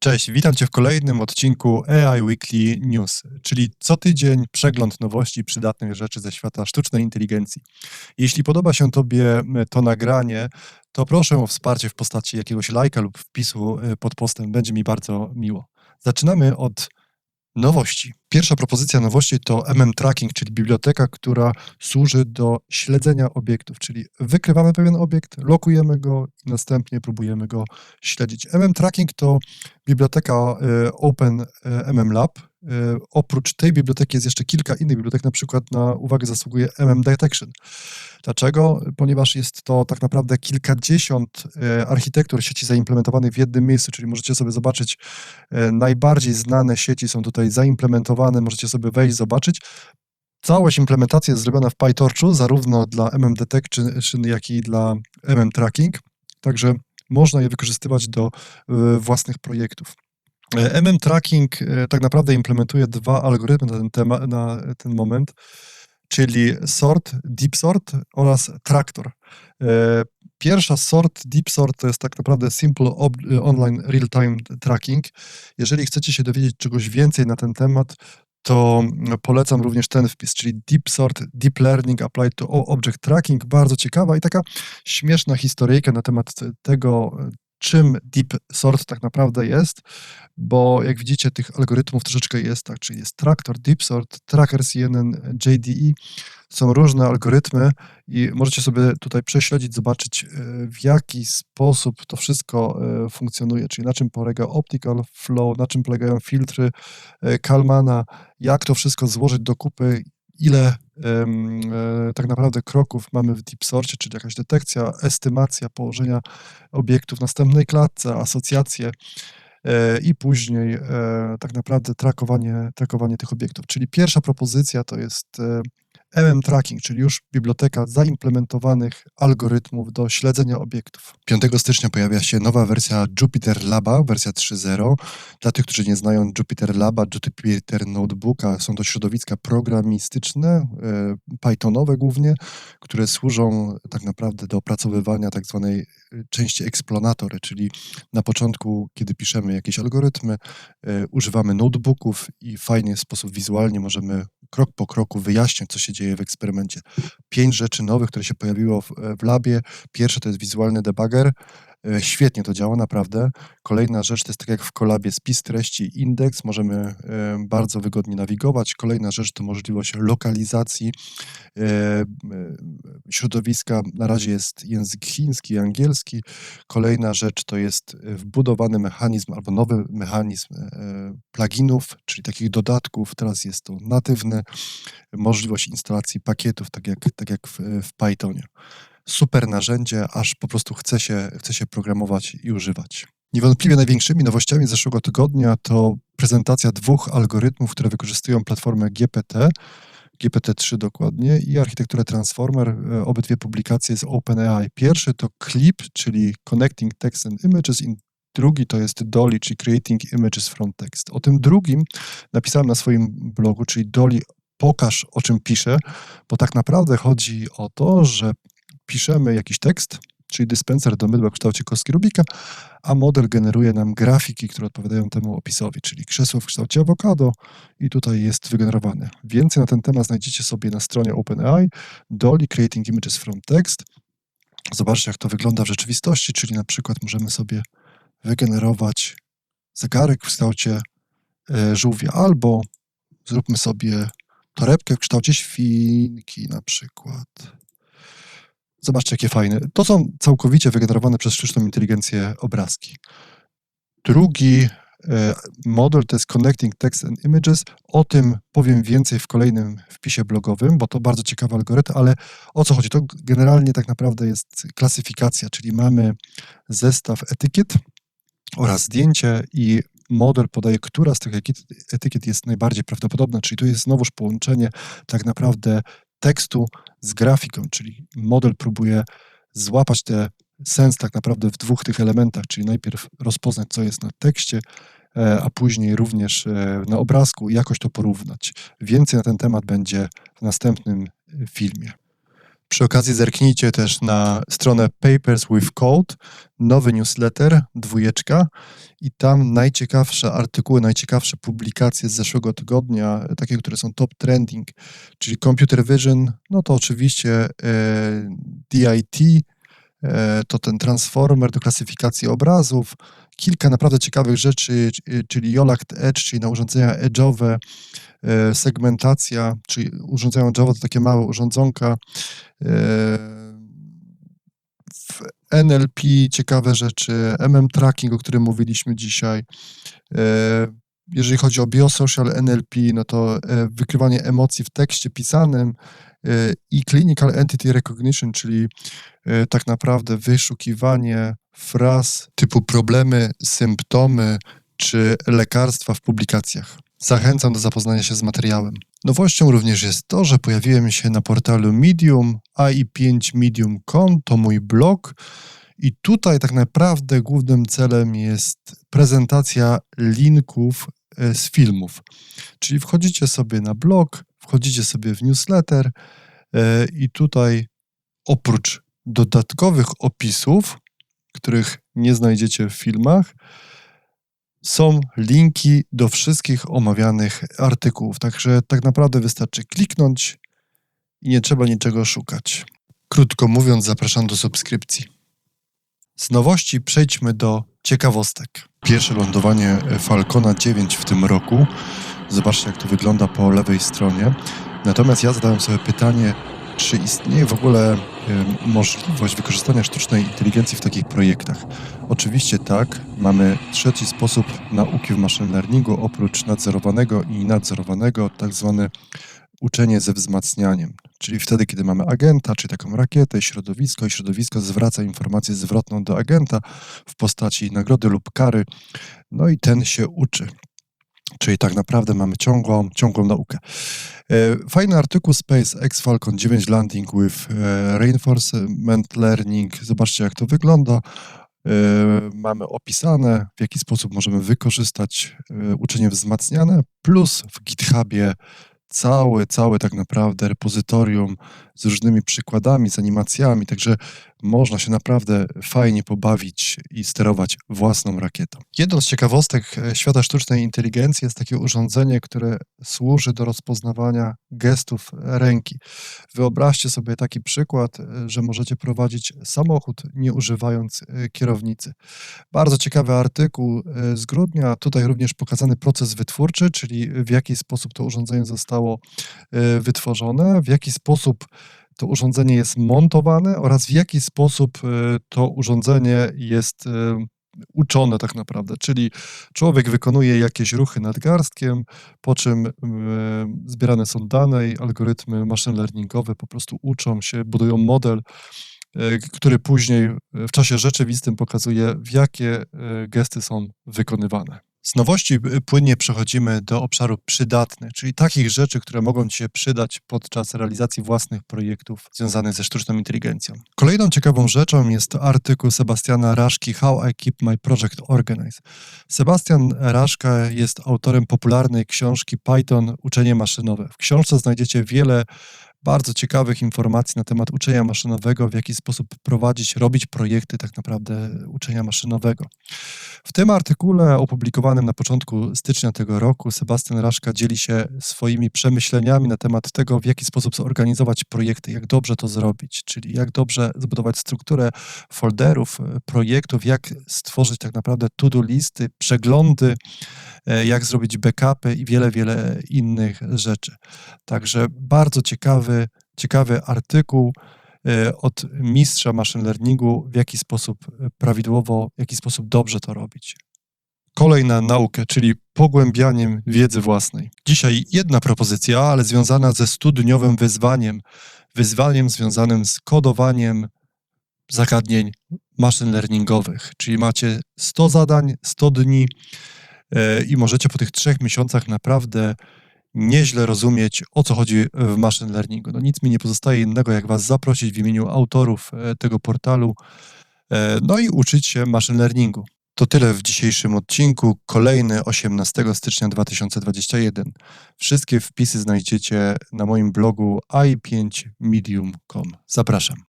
Cześć, witam Cię w kolejnym odcinku AI Weekly News, czyli co tydzień przegląd nowości przydatnych rzeczy ze świata sztucznej inteligencji. Jeśli podoba się Tobie to nagranie, to proszę o wsparcie w postaci jakiegoś lajka lub wpisu e, pod postem, będzie mi bardzo miło. Zaczynamy od Nowości. Pierwsza propozycja nowości to MM Tracking, czyli biblioteka, która służy do śledzenia obiektów, czyli wykrywamy pewien obiekt, lokujemy go i następnie próbujemy go śledzić. MM Tracking to biblioteka e, Open MM Lab, E, oprócz tej biblioteki jest jeszcze kilka innych bibliotek, na przykład na uwagę zasługuje MM Detection. Dlaczego? Ponieważ jest to tak naprawdę kilkadziesiąt e, architektur sieci zaimplementowanych w jednym miejscu, czyli możecie sobie zobaczyć, e, najbardziej znane sieci są tutaj zaimplementowane, możecie sobie wejść, zobaczyć. Całość implementacji jest zrobiona w PyTorchu, zarówno dla MM Detection, jak i dla MM Tracking, także można je wykorzystywać do własnych projektów. MM Tracking e, tak naprawdę implementuje dwa algorytmy na ten, temat, na ten moment, czyli sort, deep sort oraz traktor. E, pierwsza sort, deep sort to jest tak naprawdę simple online real-time tracking. Jeżeli chcecie się dowiedzieć czegoś więcej na ten temat, to polecam również ten wpis, czyli Deep Sort, Deep Learning Applied to Object Tracking. Bardzo ciekawa i taka śmieszna historyjka na temat tego, czym deep sort tak naprawdę jest, bo jak widzicie, tych algorytmów troszeczkę jest, tak, czyli jest Tractor, Deep Sort, Tracker CNN, JDE. Są różne algorytmy i możecie sobie tutaj prześledzić, zobaczyć, e, w jaki sposób to wszystko e, funkcjonuje, czyli na czym polega optical flow, na czym polegają filtry e, Kalmana, jak to wszystko złożyć do kupy, ile e, tak naprawdę kroków mamy w deep sorcie, czyli jakaś detekcja, estymacja położenia obiektów w następnej klatce, asocjacje e, i później e, tak naprawdę trakowanie, trakowanie tych obiektów. Czyli pierwsza propozycja to jest MM Tracking, czyli już biblioteka zaimplementowanych algorytmów do śledzenia obiektów. 5 stycznia pojawia się nowa wersja Jupyter Laba, wersja 3.0. Dla tych, którzy nie znają Jupyter Laba, Jupyter Notebooka, są to środowiska programistyczne, e, Pythonowe głównie, które służą tak naprawdę do opracowywania tak zwanej e, części eksplonator, czyli na początku, kiedy piszemy jakieś algorytmy, e, używamy notebooków i w fajny sposób wizualnie możemy krok po kroku wyjaśniać, co się dzieje w eksperymencie. Pięć rzeczy nowych, które się pojawiło w, w labie. Pierwsze to jest wizualny debugger. E, świetnie to działa, naprawdę. Kolejna rzecz to jest tak jak w kolabie spis treści indeks, możemy e, bardzo wygodnie nawigować. Kolejna rzecz to możliwość lokalizacji e, środowiska. Na razie jest język chiński i angielski. Kolejna rzecz to jest wbudowany mechanizm albo nowy mechanizm pluginów, czyli takich dodatków. Teraz jest to natywny. Możliwość instalacji pakietów, tak jak, tak jak w, w Pythonie super narzędzie, aż po prostu chce się, chce się programować i używać. Niewątpliwie największymi nowościami z zeszłego tygodnia to prezentacja dwóch algorytmów, które wykorzystują platformę GPT, GPT-3 dokładnie i architekturę Transformer. E, obydwie publikacje z OpenAI. Pierwszy to CLIP, czyli Connecting Text and Images, i drugi to jest Dolly, czyli Creating Images from Text. O tym drugim napisałem na swoim blogu, czyli Dolly pokaż, o czym piszę, bo tak naprawdę chodzi o to, że piszemy jakiś tekst, czyli dyspenser do mydła w kształcie kostki Rubika, a model generuje nam grafiki, które odpowiadają temu opisowi, czyli krzesło w kształcie awokado i tutaj jest wygenerowane. Więcej na ten temat znajdziecie sobie na stronie OpenAI, Dolly Creating Images from Text. Zobaczcie, jak to wygląda w rzeczywistości, czyli na przykład możemy sobie wygenerować zegarek w kształcie e, żółwia, albo zróbmy sobie torebkę w kształcie świnki na przykład. Zobaczcie, jakie fajne. To są całkowicie wygenerowane przez sztuczną inteligencję obrazki. Drugi e, model to jest Connecting Text and Images. O tym powiem więcej w kolejnym wpisie blogowym, bo to bardzo ciekawy algorytm, ale o co chodzi? To generalnie tak naprawdę jest klasyfikacja, czyli mamy zestaw etykiet oraz zdjęcie i model podaje, która z tych etykiet jest najbardziej prawdopodobna, czyli tu jest znowuż połączenie tak naprawdę tekstu z grafiką, czyli model próbuje złapać ten sens tak naprawdę w dwóch tych elementach, czyli najpierw rozpoznać, co jest na tekście, e, a później również e, na obrazku i jakoś to porównać. Więcej na ten temat będzie w następnym e, filmie. Przy okazji zerknijcie też na stronę Papers with Code, nowy newsletter, dwójeczka. I tam najciekawsze artykuły, najciekawsze publikacje z zeszłego tygodnia, takie, które są top trending, czyli Computer Vision, no to oczywiście e, DIT, e, to ten transformer do klasyfikacji obrazów, kilka naprawdę ciekawych rzeczy, czyli Yolact Edge, czyli na urządzenia edge'owe, e, segmentacja, czyli urządzenia edge'owe to takie małe urządzonka, e, w NLP ciekawe rzeczy, MM tracking, o którym mówiliśmy dzisiaj. E, jeżeli chodzi o biosocial NLP, no to wykrywanie emocji w tekście pisanym i clinical entity recognition, czyli tak naprawdę wyszukiwanie fraz typu problemy, symptomy czy lekarstwa w publikacjach. Zachęcam do zapoznania się z materiałem. Nowością również jest to, że pojawiłem się na portalu Medium, ai5medium.com, to mój blog i tutaj tak naprawdę głównym celem jest prezentacja linków e, z filmów. Czyli wchodzicie sobie na blog, wchodzicie sobie w newsletter e, i tutaj oprócz dodatkowych opisów których nie znajdziecie w filmach, są linki do wszystkich omawianych artykułów. Także tak naprawdę wystarczy kliknąć i nie trzeba niczego szukać. Krótko mówiąc, zapraszam do subskrypcji. Z nowości przejdźmy do ciekawostek. Pierwsze lądowanie Falcona 9 w tym roku. Zobaczcie, jak to wygląda po lewej stronie. Natomiast ja zadałem sobie pytanie, czy istnieje w ogóle możliwość wykorzystania sztucznej inteligencji w takich projektach? Oczywiście tak. Mamy trzeci sposób nauki w machine learningu oprócz nadzorowanego i nadzorowanego, tak zwane uczenie ze wzmacnianiem. Czyli wtedy, kiedy mamy agenta, czy taką rakietę, środowisko, i środowisko zwraca informację zwrotną do agenta w postaci nagrody lub kary, no i ten się uczy. Czyli tak naprawdę mamy ciągłą, ciągłą naukę. E, fajny artykuł SpaceX Falcon 9 Landing with e, Reinforcement Learning. Zobaczcie, jak to wygląda. E, mamy opisane, w jaki sposób możemy wykorzystać uczenie wzmacniane, plus w GitHubie całe, całe tak naprawdę repozytorium z różnymi przykładami, z animacjami, także można się naprawdę fajnie pobawić i sterować własną rakietą. Jedną z ciekawostek e, świata sztucznej inteligencji jest takie urządzenie, które służy do rozpoznawania gestów ręki. Wyobraźcie sobie taki przykład, e, że możecie prowadzić samochód nie używając e, kierownicy. Bardzo ciekawy artykuł z grudnia, tutaj również pokazany proces wytwórczy, czyli w jaki sposób to urządzenie zostało wytworzone, w jaki sposób to urządzenie jest montowane oraz w jaki sposób e, to urządzenie jest e, uczone tak naprawdę, czyli człowiek wykonuje jakieś ruchy nadgarstkiem, po czym e, zbierane są dane i algorytmy machine learningowe po prostu uczą się, budują model, który później w czasie rzeczywistym pokazuje, w jakie gesty są wykonywane. Z nowości y, płynnie przechodzimy do obszaru przydatny, czyli takich rzeczy, które mogą Ci się przydać podczas realizacji własnych projektów związanych ze sztuczną inteligencją. Kolejną ciekawą rzeczą jest artykuł Sebastiana Raszki How I Keep My Project Organized. Sebastian Raszka jest autorem popularnej książki Python Uczenie maszynowe. W książce znajdziecie wiele bardzo ciekawych informacji na temat uczenia maszynowego, w jaki sposób prowadzić, robić projekty tak naprawdę uczenia maszynowego. W tym artykule opublikowanym na początku stycznia tego roku Sebastian Raszka dzieli się swoimi przemyśleniami na temat tego, w jaki sposób zorganizować projekty, jak dobrze to zrobić, czyli jak dobrze zbudować strukturę folderów, projektów, jak stworzyć tak naprawdę to-do listy, przeglądy, e, jak zrobić backupy i wiele, wiele innych rzeczy. Także bardzo ciekawy, ciekawy artykuł e, od mistrza machine learningu, w jaki sposób prawidłowo, w jaki sposób dobrze to robić. Kolej na naukę, czyli pogłębianiem wiedzy własnej. Dzisiaj jedna propozycja, ale związana ze studniowym wyzwaniem. Wyzwaniem związanym z kodowaniem zagadnień machine learningowych. Czyli macie 100 zadań, 100 dni e, i możecie po tych trzech miesiącach naprawdę nieźle rozumieć, o co chodzi w machine learningu. No nic mi nie pozostaje innego, jak Was zaprosić w imieniu autorów e, tego portalu, e, no i uczyć się machine learningu. To tyle w dzisiejszym odcinku, kolejny 18 stycznia 2021. Wszystkie wpisy znajdziecie na moim blogu i5medium.com. Zapraszam.